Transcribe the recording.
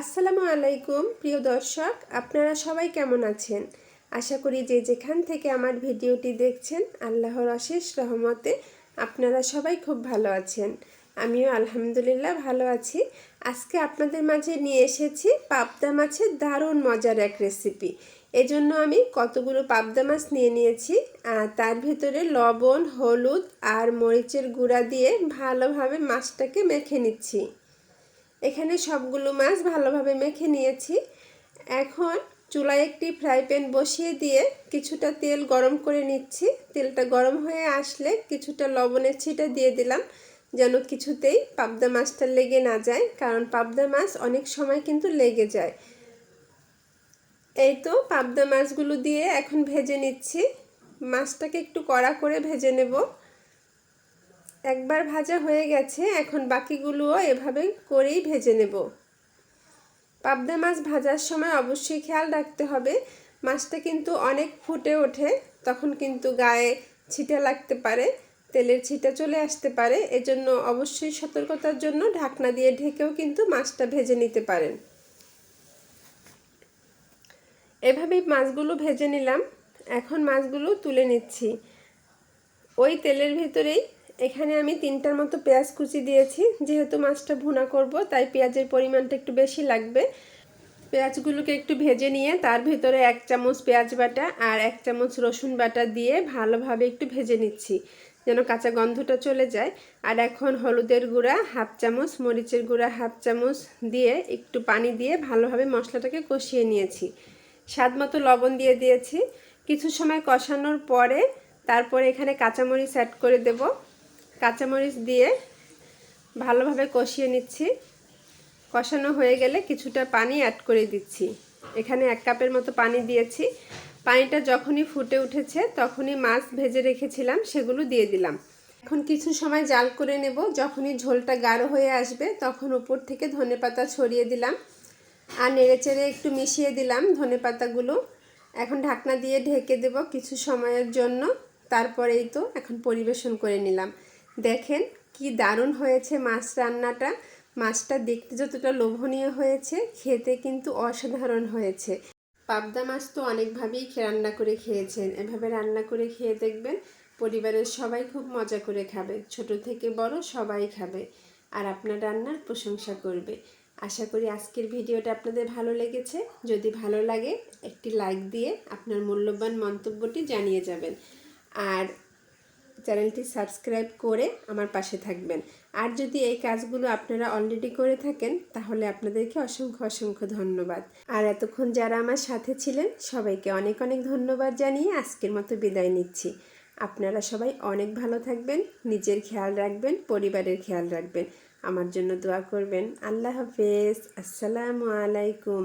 আসসালামু আলাইকুম, প্রিয় দর্শক। আপনারা সবাই কেমন আছেন? আশা করি যে যেখান থেকে আমার ভিডিওটি দেখছেন, আল্লাহর অশেষ রহমতে আপনারা সবাই খুব ভালো আছেন। আমিও আলহামদুলিল্লাহ ভালো আছি। আজকে আপনাদের মাঝে নিয়ে এসেছি পাবদা মাছের দারুণ মজার এক রেসিপি। এজন্য আমি কতগুলো পাবদা মাছ নিয়ে নিয়েছি, আর তার ভিতরে লবণ, হলুদ আর মরিচের গুঁড়া দিয়ে ভালোভাবে মাছটাকে মেখে নিচ্ছি। এখানে সবগুলো মাছ ভালোভাবে মেখে নিয়েছি। এখন চুলায় একটি ফ্রাই প্যান বসিয়ে দিয়ে কিছুটা তেল গরম করে নিচ্ছি। তেলটা গরম হয়ে আসলে কিছুটা লবণের ছিটা দিয়ে দিলাম যেন কিছুতেই পাবদা মাছটা লেগে না যায়, কারণ পাবদা মাছ অনেক সময় কিন্তু লেগে যায়। এই তো পাবদা মাছগুলো দিয়ে এখন ভেজে নিচ্ছি। মাছটাকে একটু কড়া করে ভেজে নেব। একবার ভাজা হয়ে গেছে, এখন বাকিগুলোও এভাবে করেই ভেজে নেব। পাবদা মাছ ভাজার সময় অবশ্যই খেয়াল রাখতে হবে। মাছটা কিন্তু অনেক ফুটে ওঠে, তখন কিন্তু গায়ে ছিটা লাগতে পারে, তেলের ছিটা চলে আসতে পারে, এজন্য অবশ্যই সতর্কতার জন্য ঢাকনা দিয়ে ঢেকেও কিন্তু মাছটা ভেজে নিতে পারেন। এভাবেই মাছগুলো ভেজে নিলাম। এখন মাছগুলো তুলে নিচ্ছি। ওই তেলের ভিতরেই এখানে আমি তিনটার মতো পেঁয়াজ কুচি দিয়েছি। যেহেতু মাছটা ভুনা করব, তাই পেঁয়াজের পরিমাণটা একটু বেশি লাগবে। পেঁয়াজগুলোকে একটু ভেজে নিয়ে তার ভেতরে এক চামচ পেঁয়াজ বাটা আর এক চামচ রসুন বাটা দিয়ে ভালোভাবে একটু ভেজে নিচ্ছি, যেন কাঁচা গন্ধটা চলে যায়। আর এখন হলুদের গুঁড়া হাফ চামচ, মরিচের গুঁড়া হাফ চামচ দিয়ে একটু পানি দিয়ে ভালোভাবে মশলাটাকে কষিয়ে নিয়েছি। স্বাদ মতো লবণ দিয়ে দিয়েছি। কিছু সময় কষানোর পরে তারপরে এখানে কাঁচামরিচ অ্যাড করে দেব। কাঁচামরিচ দিয়ে ভালোভাবে কষিয়ে নিচ্ছি। কষানো হয়ে গেলে কিছুটা পানি অ্যাড করে দিচ্ছি। এখানে এক কাপের মতো পানি দিয়েছি। পানিটা যখনই ফুটে উঠেছে, তখনই মাছ ভেজে রেখেছিলাম, সেগুলো দিয়ে দিলাম। এখন কিছু সময় জাল করে নেব। যখনই ঝোলটা গাঢ় হয়ে আসবে, তখন উপর থেকে ধনে পাতা ছড়িয়ে দিলাম। আর নেড়েচেড়ে একটু মিশিয়ে দিলাম ধনে পাতাগুলো এখন ঢাকনা দিয়ে ঢেকে দেব কিছু সময়ের জন্য। তারপরেই তো এখন পরিবেশন করে নিলাম। দেখেন কি দারুণ হয়েছে মাছ রান্নাটা। মাছটা দেখতে যতটা লোভনীয় হয়েছে, খেতে কিন্তু অসাধারণ হয়েছে। পাবদা মাছ তো অনেকভাবেই রান্না করে খেয়েছেন। এভাবে রান্না করে খেয়ে দেখবেন পরিবারের সবাই খুব মজা করে খাবে। ছোট থেকে বড় সবাই খাবে আর আপনার রান্নার প্রশংসা করবে। আশা করি আজকের ভিডিওটা আপনাদের ভালো লেগেছে। যদি ভালো লাগে, একটি লাইক দিয়ে আপনার মূল্যবান মন্তব্যটি জানিয়ে যাবেন। আর চ্যানেলটি সাবস্ক্রাইব করে আমার পাশে থাকবেন। আর যদি এই কাজগুলো আপনারা অলরেডি করে থাকেন, তাহলে আপনাদেরকে অসংখ্য অসংখ্য ধন্যবাদ। আর এতক্ষণ যারা আমার সাথে ছিলেন, সবাইকে অনেক অনেক ধন্যবাদ জানিয়ে আজকের মতো বিদায় নিচ্ছি। আপনারা সবাই অনেক ভালো থাকবেন, নিজের খেয়াল রাখবেন, পরিবারের খেয়াল রাখবেন। আমার জন্য দোয়া করবেন। আল্লাহ হাফেজ। আসসালামু আলাইকুম।